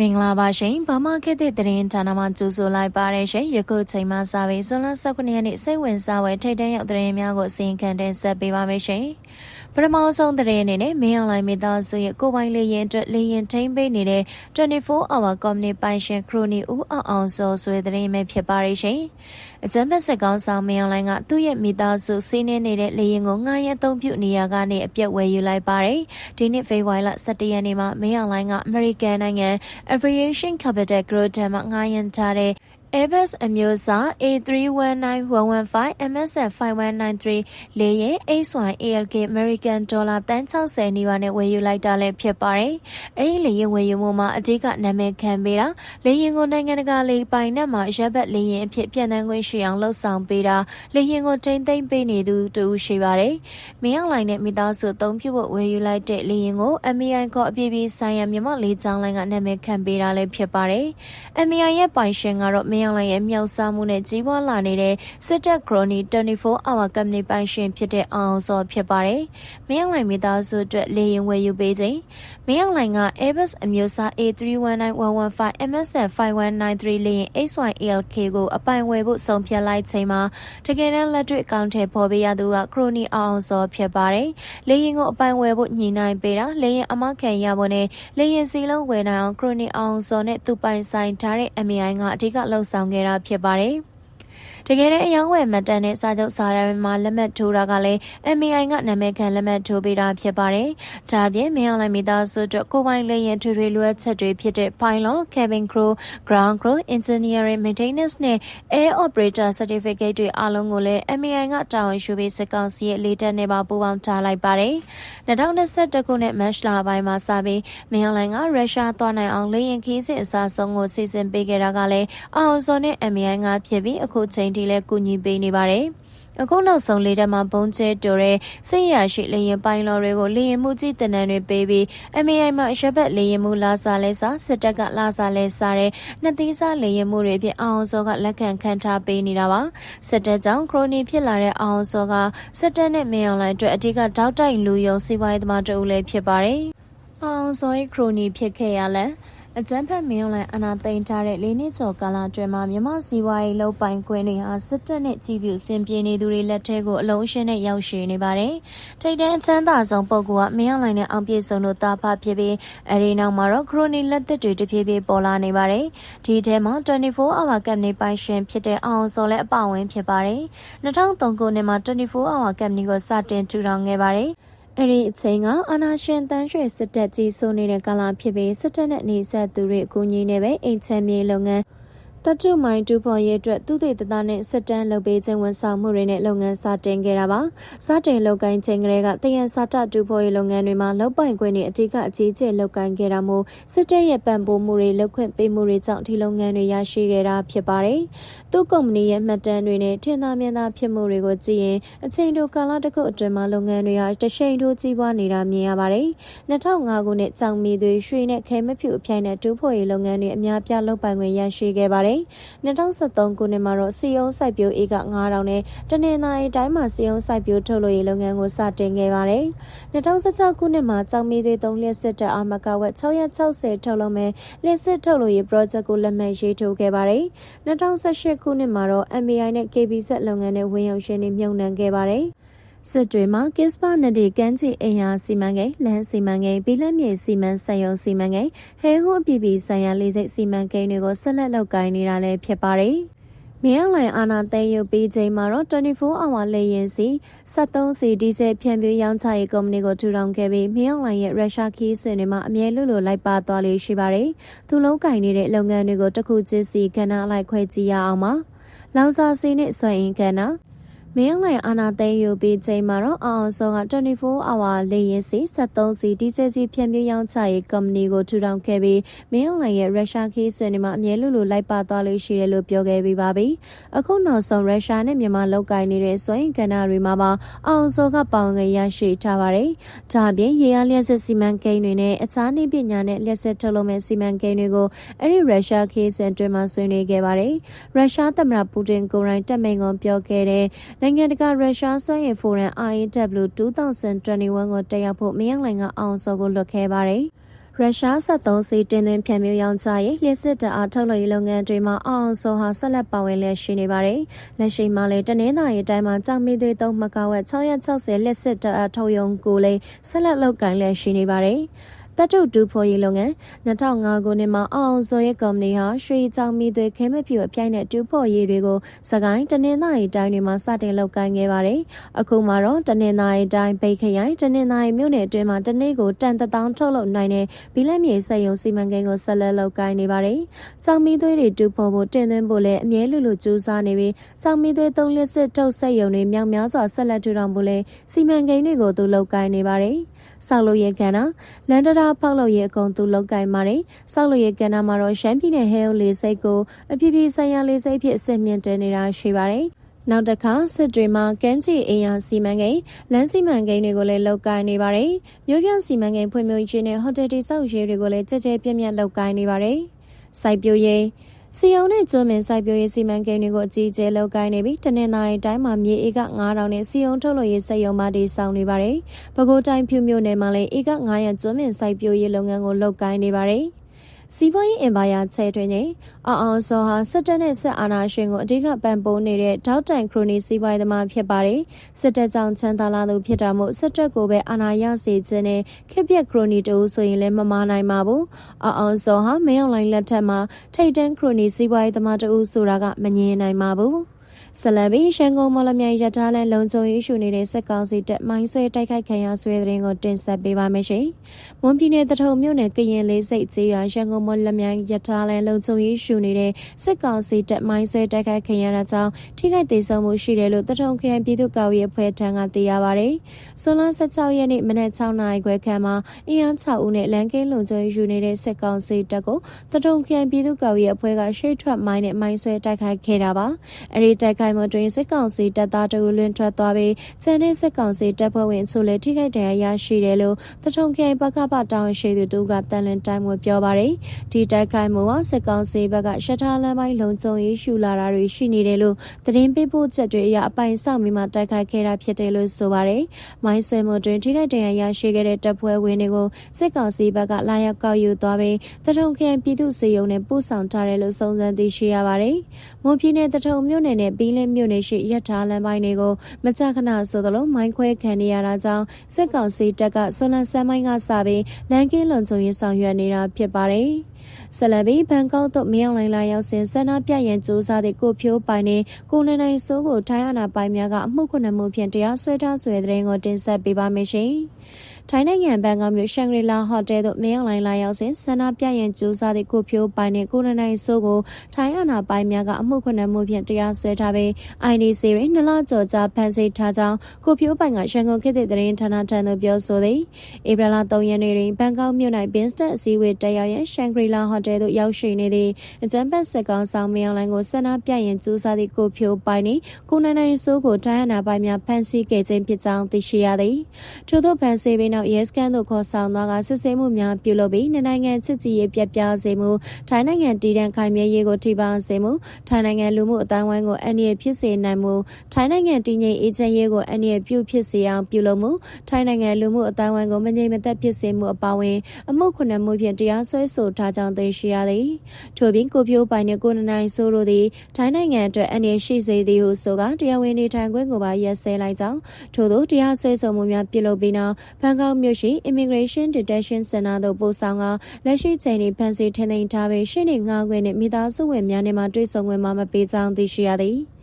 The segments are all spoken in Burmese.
မင်္ဂလာပါရှင်ဘာမခေတ်တဲ့သတင်းဌာနမှကြိုဆိုလိုက်ပါရရှင်ယခုချိန်မှစပြီးဇွန်လ19ရက်နေ့စိတ်ဝင်စားဝယ်ထိတ်တန့်ရောက်သတင်းများကိုအစီရင်ခံတင်ဆက်ပေးပါမယ်ရှင် ပထမဆုံးသတင်းအနေနဲ့မင်းအွန်လိုင်းမိသားစုရဲ့ကိုပိုင်လေရင်အတွက်လေရင်ထိမ့်ပေးနေတဲ့24 hour company ပိုင်ရှင်ခရိုနီဦးအောင်အောင်စောဆိုတဲ့သတင်းပဲဖြစ်ပါရရှင်အကြမ်းဖက်စစ်ကောင်ဆောင်မင်းအွန်လိုင်းကသူ့ရဲ့မိသားစုစီးနှင်းနေတဲ့လေရင်ကိုငှားရမ်းအသုံးပြုနေရကနေအပြက်ဝယ်ယူလိုက်ပါတယ်ဒီနှစ်ဖေဖော်ဝါရီလ17ရက်နေ့မှာမင်းအွန်လိုင်းကအမေရိကန်နိုင်ငံ Aviation Capital Group ထံမှငှားရမ်းထားတဲ့ Airbus အမျိုးအစား A319-115 MSF 5193လေယာဉ် H1 ALK American Dollar တန်60နီးပါးနဲ့ဝယ်ယူလိုက်တာလည်းဖြစ်ပါတယ်။အဲဒီလေယာဉ်ဝယ်ယူမှုမှာအဓိကနာမည်ခံပေးတာလေယာဉ်ကိုနိုင်ငံတကာလေပိုင်နက်မှာရပ်ဘက်လေယာဉ်အဖြစ်ပြန်တန်းခွင့်ရှိအောင်လှုပ်ဆောင်ပေးတာလေယာဉ်ကိုထိမ့်သိမ့်ပေးနေသူတူရှိပါတယ်။မင်းအောင်လိုင်းနဲ့မိသားစုအသုံးပြုဖို့ဝယ်ယူလိုက်တဲ့လေယာဉ်ကို MAI ကအပြည့်ပြည့်ဆိုင်ရာမြမလေးချောင်းလိုင်းကနာမည်ခံပေးတာလည်းဖြစ်ပါတယ်။ MAI ရဲ့ပိုင်ရှင်ကတော့မင်းအောင်လိုင်ရဲ့မြောက်စားမှုနဲ့ကြီးပွားလာနေတဲ့စစ်တပ်ခရိုနီ24 hour company ပိုင်ရှင်ဖြစ်တဲ့အောင်စောဖြစ်ပါတယ်။မင်းအောင်လိုင်မိသားစုအတွက်လေရင်ဝယ်ယူပေးခြင်းမင်းအောင်လိုင်က Airbus အမျိုးအစား A319115 MSF 5193လေယာဉ် HYLK ကိုအပိုင်ဝယ်ဖို့ဆုံးဖြတ်လိုက်ချိန်မှာတကယ်တမ်းလက်တွေ့အကောင့်ထဲပေါ်ပေးရသူကခရိုနီအောင်စောဖြစ်ပါတယ်။လေရင်ကိုအပိုင်ဝယ်ဖို့ညှိနှိုင်းပေးတာလေရင်အမခံရဖို့နဲ့လေရင်စီလုံးဝယ်နိုင်အောင်ခရိုနီအောင်စောနဲ့သူပိုင်ဆိုင်ထားတဲ့ MI ကအဓိကလှုပ်ဆောင်ခဲ့တာဖြစ်ပါတယ်။ တကယ်တဲ့အယောင်းဝယ်မတန်တဲ့စာချုပ်စာတမ်းမှာလက်မှတ်ထိုးတာကလည်း MAI ကနာမည်ခံလက်မှတ်ထိုးပေးတာဖြစ်ပါတယ်။ဒါပြင်မင်းအောင်လိုင်းမိသားစုအတွက်ကိုပိုင်လေရင်ထွေထွေလိုအပ်ချက်တွေဖြစ်တဲ့ pilot, cabin crew, ground crew, engineering, maintenance နဲ့ air operator certificate တွေအားလုံးကိုလည်း MAI ကတာဝန်ယူပြီးစစ်ကောင်စီရဲ့လေတပ်နဲ့ပါပူးပေါင်းထားလိုက်ပါတယ်။2021ခုနှစ်မတ်လပိုင်းမှာစပြီးမင်းအောင်လိုင်းကရုရှားသွားနိုင်အောင်လေရင်ခီးစစ်အစားဆုံးကိုစီစဉ်ပေးခဲ့တာကလည်းအောင်စောနဲ့ MAI ကဖြစ်ပြီးအခုချိန်ထိလည်းကူညီပေးနေပါတယ်။အခုနောက်ဆုံးလေးတက်မှာဘုံကျဲတိုတဲ့စိတ်ရရှိလေရင်ပိုင်းလော်တွေကိုလေရင်မှုကြီးတနန်းတွေပေးပြီး MAI မှာရှက်ဘက်လေရင်မှုလာစားလဲစားစစ်တပ်ကလာစားလဲစားတဲ့နှစ်သီးစားလေရင်မှုတွေဖြစ်အောင်စောကလက်ခံခံထားပေးနေတာပါစစ်တပ်ကြောင့်ခရိုနီဖြစ်လာတဲ့အောင်စောကစစ်တပ်နဲ့မင်းအောင်လိုင်းအတွက်အဓိကတောက်တိုင်လူယုံစီးပွားရေးသမားတအုပ်လည်းဖြစ်ပါတယ်အောင်စောရဲ့ခရိုနီဖြစ်ခဲ့ရလဲ အကြမ်းဖက်မင်းအွန်လိုင်းအနာသိမ်းထားတဲ့လေးနှစ်ကျော်ကာလအတွင်းမှာမြမစီးပွားရေးလုံပိုင်ခွင့်တွေဟာစစ်တပ်နဲ့ကြီးပြူစင်ပြေနေသူတွေလက်ထဲကိုအလုံးရှင်းနဲ့ရောက်ရှိနေပါတယ်။ထိတ်တဲ့အချမ်းသာဆုံးပုဂ္ဂိုလ်ကမင်းအွန်လိုင်းနဲ့အောင်ပြည့်စုံတို့တာဖဖြစ်ပြီးအဲဒီနောက်မှာတော့ခရိုနီလက်သစ်တွေတဖြည်းဖြည်းပေါ်လာနေပါတယ်။ဒီထဲမှာ24 hour ကပ်နေပိုင်ရှင်ဖြစ်တဲ့အောင်စောလည်းအပဝင်ဖြစ်ပါတယ်။2003ခုနှစ်မှာ24 hour ကပ်နေကိုစတင်ထူထောင်ခဲ့ပါတယ်။ အဲ့ဒီအချိန်ကအာနာရှင်တန်းရွှေစစ်တပ်ကြီးစိုးနေတဲ့ကာလဖြစ်ပြီးစစ်တပ်နဲ့နေဆက်သူတွေအကူအညီနဲ့ပဲအိမ်ချမ်းမြေလုပ်ငန်း တတုမိုင်းတူဖို့ရဲ့အတွက်သူတေတသားနဲ့စစ်တမ်းလုပ်ပေးခြင်းဝန်ဆောင်မှုတွေနဲ့လုပ်ငန်းစတင်ခဲ့တာပါစတင်လုပ်ကိုင်းခြင်းကလေးကတယံစာတတူဖို့ရဲ့လုပ်ငန်းတွေမှာလုပ်ပိုင်ခွင့်တွေအကြီးကအကြီးကျယ်လုပ်ကိုင်းခဲ့တာမို့စစ်တပ်ရဲ့ပံ့ပိုးမှုတွေလုပ်ခွင့်ပေးမှုတွေကြောင့်ဒီလုပ်ငန်းတွေရရှိခဲ့တာဖြစ်ပါတယ်သူ့ကုမ္ပဏီရဲ့မှတ်တမ်းတွေနဲ့ထင်သာမြင်သာဖြစ်မှုတွေကိုကြည့်ရင်အချိန်တိုကာလတစ်ခုအတွင်းမှာလုပ်ငန်းတွေဟာတရှိန်ထိုးကြီးပွားနေတာမြင်ရပါတယ်2005ခုနှစ်ကြောင်မီသွေးရွှေနဲ့ခဲမဖြူအပြိုင်နဲ့တူဖို့ရဲ့လုပ်ငန်းတွေအများပြားလုပ်ပိုင်ခွင့်ရရှိခဲ့ပါတယ်2023ခုနှစ်မှာတော့စီယုံစိုက်ပျိုးအေးက9000နဲ့တနင်္သာရီတိုင်းမှာစီယုံစိုက်ပျိုးထုတ်လုပ်ရေးလုပ်ငန်းကိုစတင်ခဲ့ပါတယ်။2016ခုနှစ်မှာကြောင်မီတွေသုံးလျက်စစ်တပ်အာမကဝက်660ထုတ်လုပ်မဲ့လျက်စစ်ထုတ်လုပ်ရေး project ကိုလက်မှတ်ရေးထိုးခဲ့ပါတယ်။2018ခုနှစ်မှာတော့ MBI နဲ့ KBZ လုပ်ငန်းနဲ့ဝင်ရောက်ရှင်နေမြုံနှံခဲ့ပါတယ်။ စစ်တွေမှာကစ္စပါနဒီကန်းချီအိမ်ယာစီမံကိန်းလမ်းစီမံကိန်းပြည်လက်မြေစီမံဆက်ယုံစီမံကိန်းဟဲဟွန်ပြည်ပြည်ဆိုင်ရာလေးစိတ်စီမံကိန်းတွေကိုဆက်လက်လုပ်ကိုင်နေတာလည်းဖြစ်ပါတယ်။မြေအောင်လိုင်အာနာသိမ်းယူပြီးချိန်မှာတော့24 hour လေယာဉ်စီ73စီဒီဇယ်ဖြန့်ဖြူးရောင်းချရေးကုမ္ပဏီကိုထူထောင်ခဲ့ပြီးမြေအောင်လိုင်ရဲ့ရုရှားခီးဆွေတွေမှာအမြဲလိုလိုလိုက်ပါသွားလေးရှိပါတယ်။သူလုံးကင်နေတဲ့လုပ်ငန်းတွေကိုတစ်ခုချင်းစီကဏ္ဍအလိုက်ခွဲကြည့်ရအောင်ပါ။လောင်စာစီနဲ့စွန့်အင်ကဏ္ဍ မင်းလိုင်အာနာသိမ်းယူပြီးချိန်မှာတော့အောင်အောင်စောက24 hour လေရင်စီ73စီဒီဇယ်စီဖြန့်ဖြူးရောင်းချရေးကုမ္ပဏီကိုထူထောင်ခဲ့ပြီးမင်းလိုင်ရဲ့ရုရှားခီးဆွေနေမှာအမြဲလိုလိုလိုက်ပါသွားလို့ရှိတယ်လို့ပြောခဲ့ပြီးပါပြီ။အခုနောက်ဆုံးရုရှားနဲ့မြန်မာလောက်ကင်နေတဲ့စွန့်ကဏ္ဍတွေမှာပါအောင်စောကပေါင်ငယ်ရရှိထားပါတယ်။ဒါပြင်ရေအားလျက်စစ်စီမံကိန်းတွေနဲ့အခြားနည်းပညာနဲ့လျက်စစ်ထုတ်လုပ်မဲ့စီမံကိန်းတွေကိုအဲ့ဒီရုရှားခီးစင်တွင်မှာဆွေးနွေးခဲ့ပါတယ်။ရုရှားသမ္မတပူတင်ကိုယ်တိုင်တက်မိန်ကွန်ပြောခဲ့တဲ့နိုင်ငံတကာရုရှားစွမ်းရည်ဖိုရမ် IAW 2021ကိုတက်ရောက်ဖို့မယန်းလိုင်ကအောင်စောကိုလွတ်ခဲ့ပါတယ်။ရုရှား73စီတင်သွင်းဖြန့်မျိုးရောင်းချရေးလျှက်စစ်တအားထုတ်လုပ်ရေးလုပ်ငန်းတွေမှာအောင်အောင်စောဟာဆက်လက်ပါဝင်လျက်ရှိနေပါတယ်။လက်ရှိမှာလည်းတနင်္သာရီတိုင်းမှာကြောင်မီသွေး3မကဝက်660လျှက်စစ်တအားထုတ်ယုံကိုလည်းဆက်လက်လုပ်ကိုင်လျက်ရှိနေပါတယ်။ တတုတူဖော်ရေးလုပ်ငန်း2005ခုနှစ်မှာအောင်စောရဲ့ကုမ္ပဏီဟာရွှေချောင်မီသွေခဲမဖြူအပြိုင်နဲ့တူဖော်ရေးတွေကိုစကိုင်းတနင်္သာရီတိုင်းတွေမှာစတင်လုပ်ကိုင်ခဲ့ပါတယ်။အခုမှတော့တနင်္သာရီတိုင်းပိတ်ခရိုင်တနင်္သာရီမြို့နယ်အတွင်းမှာတနေ့ကိုတန်တထောင်ထုတ်လုပ်နိုင်တဲ့ဘီလက်မြေစက်ရုံစီမံကိန်းကိုဆက်လက်လုပ်ကိုင်နေပါတယ်။ချောင်မီသွေတွေတူဖော်ဖို့တင်သွင်းဖို့လည်းအမြဲလူလူကြိုးစားနေပြီးချောင်မီသွေသုံးလစ်စစ်ထုတ်စက်ရုံတွေမြောက်များစွာဆက်လက်ထူထောင်ဖို့လည်းစီမံကိန်းတွေကိုသူလုပ်ကိုင်နေပါတယ်။ ဆောက်လုပ်ရေးကဏ္ဍလန်တရာဖောက်လုပ်ရေးအကုန်သူလောက်ကင်ပါတယ်ဆောက်လုပ်ရေးကဏ္ဍမှာတော့ရှမ်းပြည်နယ်ဟဲယုလေးစိတ်ကိုအပြည့်ပြည့်ဆိုင်ရာလေးစိတ်ဖြစ်အစစ်မြင့်တင်နေတာရှိပါတယ်နောက်တစ်ခါစစ်တွေမှာကမ်းခြေအိမ်ယာစီမံကိန်းလမ်းစီမံကိန်းတွေကိုလည်းလုပ်ကိုင်နေပါတယ်။မြို့ပြစီမံကိန်းဖွံ့ဖြိုးရေးနဲ့ဟိုတယ်တိဆောက်ရေးတွေကိုလည်းကြကြပြည့်ပြည့်လုပ်ကိုင်နေပါတယ်။စိုက်ပျိုးရေး စီယုံနဲ့ကျွန်းမင်စိုက်ပျိုးရေးစီမံကိန်းတွေကိုအကြီးအကျယ်လုပ်ကိုင်နေပြီးတနင်္သာရီတိုင်းမှာမြေဧက9000နဲ့စီယုံထုတ်လုပ်ရေးစက်ရုံမှတည်ဆောက်နေပါတယ်။ပဲခူးတိုင်းဖြူမြို့နယ်မှာလည်းဧက900ကျွန်းမင်စိုက်ပျိုးရေးလုပ်ငန်းကိုလုပ်ကိုင်နေပါတယ်။ စီးပွားရေးအင်ပါယာချဲထွင်းခြင်းအောင်အောင်စောဟာစစ်တပ်နဲ့စစ်အာဏာရှင်ကိုအဓိကပံ့ပိုးနေတဲ့ဒေါက်တိုင်ခရိုနီစီးပွားရေးသမားဖြစ်ပါတယ်စစ်တပ်ကြောင့်ချမ်းသာလာသူဖြစ်တာမို့စစ်တပ်ကိုပဲအာဏာရစေခြင်းနဲ့ခက်ပြက်ခရိုနီတူဆိုရင်လည်းမမနိုင်ပါဘူးအောင်အောင်စောဟာမင်းအောင်လိုင်းလက်ထက်မှာထိတ်တန်းခရိုနီစီးပွားရေးသမားတူဆိုတာကမငြင်းနိုင်ပါဘူး ဆလဘီရှန်ကုန်မော်လမြိုင်ရထားလန်လုံခြုံရေးရှုနေတဲ့စက်ကောင်စီတပ်မိုင်းဆွဲတိုက်ခိုက်ခံရဆွဲတဲ့ရင်ကိုတင်ဆက်ပေးပါမယ်ရှင်။မွန်ပြည်နယ်တထုံမြို့နယ်ကရင်လေးစိတ်ကျေးရွာရှန်ကုန်မော်လမြိုင်ရထားလန်လုံခြုံရေးရှုနေတဲ့စက်ကောင်စီတပ်မိုင်းဆွဲတိုက်ခိုက်ခံရတာကြောင့်ထိခိုက်ဒေဆုံးမှုရှိတယ်လို့တထုံခရိုင်ပြည်သူ့ကာကွယ်ရေးအဖွဲ့ထံကသိရပါဗျ။ဆွန်လ16ရက်နေ့မနက်6နာရီခွဲခန့်မှာအင်အား6ဦးနဲ့လန်ကင်းလုံခြုံရေးရှုနေတဲ့စက်ကောင်စီတပ်ကိုတထုံခရိုင်ပြည်သူ့ကာကွယ်ရေးအဖွဲ့ကရှေ့ထွက်မိုင်းနဲ့မိုင်းဆွဲတိုက်ခိုက်ခဲ့တာပါ။အဲဒီတိုက်ခိုက်မှုတွင်စစ်ကောင်စီတပ်သားတို့လွင်ထွက်သွားပြီးကျန်တဲ့စစ်ကောင်စီတပ်ဖွဲ့ဝင်ဆိုလည်းထိခိုက်ဒဏ်ရာရရှိတယ်လို့တထုံခိုင်ပကပတောင်းရှိသူတို့ကတန်လွင်တိုင်းမှာပြောပါတယ်ဒီတိုက်ခိုက်မှုဟာစစ်ကောင်စီဘက်ကရှထားလမ်းပိုင်းလုံခြုံရေးရှုလာတာတွေရှိနေတယ်လို့သတင်းပေးပို့ချက်တွေအရအပိုင်ဆောက်မိမှတိုက်ခိုက်ခဲ့တာဖြစ်တယ်လို့ဆိုပါတယ်မိုင်းဆွဲမှုတွင်ထိခိုက်ဒဏ်ရာရရှိခဲ့တဲ့တပ်ဖွဲ့ဝင်တွေကိုစစ်ကောင်စီဘက်ကလာရောက်ကောက်ယူသွားပြီးတထုံခိုင်ပြည်သူ့စေယုံနဲ့ပို့ဆောင်ထားတယ်လို့စုံစမ်းသိရှိရပါတယ်မွန်ပြည်နယ်တထုံမြို့နယ်နဲ့ဘီလင်းမြို့နယ်ရှိရထားလမ်းပိုင်းတွေကိုမကြခဏဆိုသလိုမိုင်းခွဲခံနေရတာကြောင့်စစ်ကောင်စီတပ်ကဆွလန်ဆမ်းမိုင်းကစပြီးလမ်းကင်းလုံခြုံရေးဆောင်ရွက်နေတာဖြစ်ပါတယ်။ဆလဘီဘန်ကောက်သို့မရောက်နိုင်လာရောက်စဉ်ဆန္ဒပြရန်စူးစမ်းတဲ့ကိုဖြိုးပိုင်နဲ့ကိုနေနိုင်စိုးကိုထိုင်းအာဏာပိုင်များကအမှုခုနှစ်မှုဖြင့်တရားစွဲထားဆွဲတဲ့ရင်ကိုတင်ဆက်ပေးပါမယ်ရှင်။ ထိုင်းနိုင်ငံဘန်ကောက်မြို့ရှန်ဂရီလာဟိုတယ်သို့မင်းအောင်လိုင်းလာရောက်စဉ်ဆန္ဒပြရန်ကြိုးစားသည့်ကိုဖြိုးပိုင်နှင့်ကိုရနိုင်စိုးကိုထိုင်းအာဏာပိုင်များကအမှုခွင့်မှုဖြင့်တရားစွဲထားပြီး IDC တွင်နလကြော်ကြားဖမ်းဆီးထားကြောင်းကိုဖြိုးပိုင်ကရန်ကုန်ခေတ်သစ်သတင်းဌာနထံသို့ပြောဆိုသည်ဧပြီလ3ရက်နေ့တွင်ဘန်ကောက်မြို့၌ဘင်းစတက်အစည်းအဝေးတက်ရောက်ရန်ရှန်ဂရီလာဟိုတယ်သို့ရောက်ရှိနေသည့်အကြံပတ်စစ်ကောင်ဆောင်မင်းအောင်လိုင်းကိုဆန္ဒပြရန်ကြိုးစားသည့်ကိုဖြိုးပိုင်နှင့်ကိုနိုင်စိုးကိုထိုင်းအာဏာပိုင်များဖမ်းဆီးခဲ့ခြင်းဖြစ်ကြောင်းသိရှိရသည်ထို့သောဖမ်းဆီးပြီးနောက်ရဲစခန်းသို့ခေါ်ဆောင်သွားကစစ်ဆေးမှုများပြုလုပ်ပြီးနှစ်နိုင်ငံချစ်ကြည်ရေးပြပြစေမှုထိုင်းနိုင်ငံတည်တံ့ခိုင်မြဲရေးကိုထိပါစေမှုထိုင်းနိုင်ငံလူမှုအတိုင်းဝိုင်းကိုအန္တရာယ်ဖြစ်စေနိုင်မှုထိုင်းနိုင်ငံတည်ငြိမ်အေးချမ်းရေးကိုအန္တရာယ်ပြုဖြစ်စေအောင်ပြုလုပ်မှုထိုင်းနိုင်ငံလူမှုအတိုင်းဝိုင်းကိုမငြိမ်မသက်ဖြစ်စေမှုအပါအဝင်အမှုခုနှစ်မှုဖြင့်တရားစွဲဆိုထားကြောင်းသိရှိရသည်ထို့ပြင်ကိုပြိုးပိုင်နှင့်ကိုနနိုင်ဆိုးတို့သည်ထိုင်းနိုင်ငံအတွက်အန္တရာယ်ရှိစေသည်ဟုဆိုကတရားဝင်နေထိုင်ခွင့်ကိုပါရက်စဲလိုက်ကြောင်းထို့သောတရားစွဲဆိုမှုများပြုလုပ်ပြီးနောက်ဘန်ကောက်မြို့ရှိ Immigration Detention Center သို့ပို့ဆောင်ကလက်ရှိချိန်တွင်ဖမ်းဆီးထိန်းသိမ်းထားပြီးရှင်းနေငါးခွင့်နှင့်မိသားစုဝင်များနှင့်မှတွေ့ဆုံခွင့်မှမပေးကြောင်းသိရှိရသည်။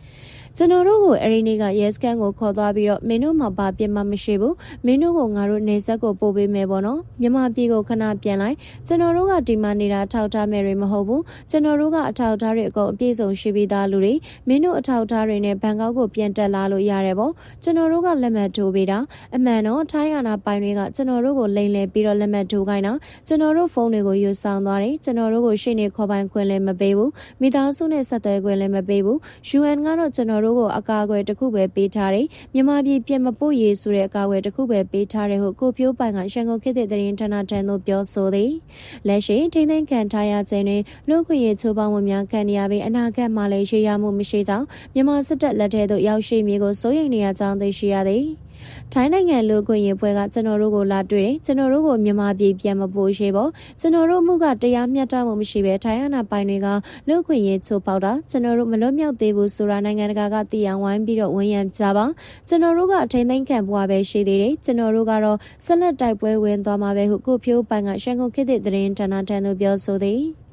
ကျွန်တော်တို့ကိုအဲဒီနေ့ကရဲစခန်းကိုခေါ်သွားပြီးတော့မင်းတို့မှဘာပြစ်မှမရှိဘူးမင်းတို့ကငါတို့နေဆက်ကိုပို့ပေးမယ်ပေါ့နော်မြမပြေကိုခဏပြန်လိုက်ကျွန်တော်တို့ကဒီမှာနေတာထောက်ထားမယ်တွေမဟုတ်ဘူးကျွန်တော်တို့ကအထောက်ထားတွေအကုန်အပြည့်စုံရှိပြီးသားလူတွေမင်းတို့အထောက်ထားတွေနဲ့ဘန်ကောက်ကိုပြန်တက်လာလို့ရတယ်ပေါ့ကျွန်တော်တို့ကလက်မှတ်ထိုးပေးတာအမှန်တော့ထိုင်းရနာပိုင်တွေကကျွန်တော်တို့ကိုလိမ်လည်ပြီးတော့လက်မှတ်ထိုးခိုင်းတာကျွန်တော်တို့ဖုန်းတွေကိုယူဆောင်သွားတယ်ကျွန်တော်တို့ကိုရှေ့နေခေါ်ပိုင်ခွင့်လည်းမပေးဘူးမိသားစုနဲ့ဆက်သွယ်ခွင့်လည်းမပေးဘူး UN ကတော့ကျွန်တော်တို့ကိုအကာအကွယ်တစ်ခုပဲပေးထားတယ်မြန်မာပြည်ပြည်မပို့ရေးဆိုတဲ့အကာအကွယ်တစ်ခုပဲပေးထားတယ်ဟုကိုပြိုးပိုင်ကရန်ကုန်ခေတ်သစ်သတင်းဌာနထံသို့ပြောဆိုသည်လက်ရှိထိမ့်သိမ်းခံထားရခြင်းတွင်လူခွင့်ရေးချိုးဖောက်မှုများခံရပြီးအနာဂတ်မှာလည်းရေရမှုမရှိကြောင်းမြန်မာစစ်တပ်လက်ထက်သို့ရောက်ရှိမည်ကိုစိုးရိမ်နေရကြောင်းသိရှိရသည် ထိုင်းနိုင်ငံလူခွင့်ရေးဖွဲ့ကကျွန်တော်တို့ကိုလာတွေ့တယ်ကျွန်တော်တို့ကိုမြန်မာပြည်ပြန်မပို့ရှိပေါ့ကျွန်တော်တို့မှုကတရားမျှတမှုမရှိဘဲထိုင်းအာဏာပိုင်တွေကလူခွင့်ရေးချိုးပေါက်တာကျွန်တော်တို့မလွတ်မြောက်သေးဘူးဆိုတာနိုင်ငံတကာကသိအောင်ဝိုင်းပြီးတော့ဝန်ရံကြပါကျွန်တော်တို့ကအထိန်သိမ်းခံဘွားပဲရှိသေးတယ်ကျွန်တော်တို့ကတော့ဆက်လက်တိုက်ပွဲဝင်သွားမှာပဲဟုကိုဖြိုးပိုင်ကရှန်ကုန်ခေတ်သစ်သတင်းဌာနထံသို့ပြောဆိုသည်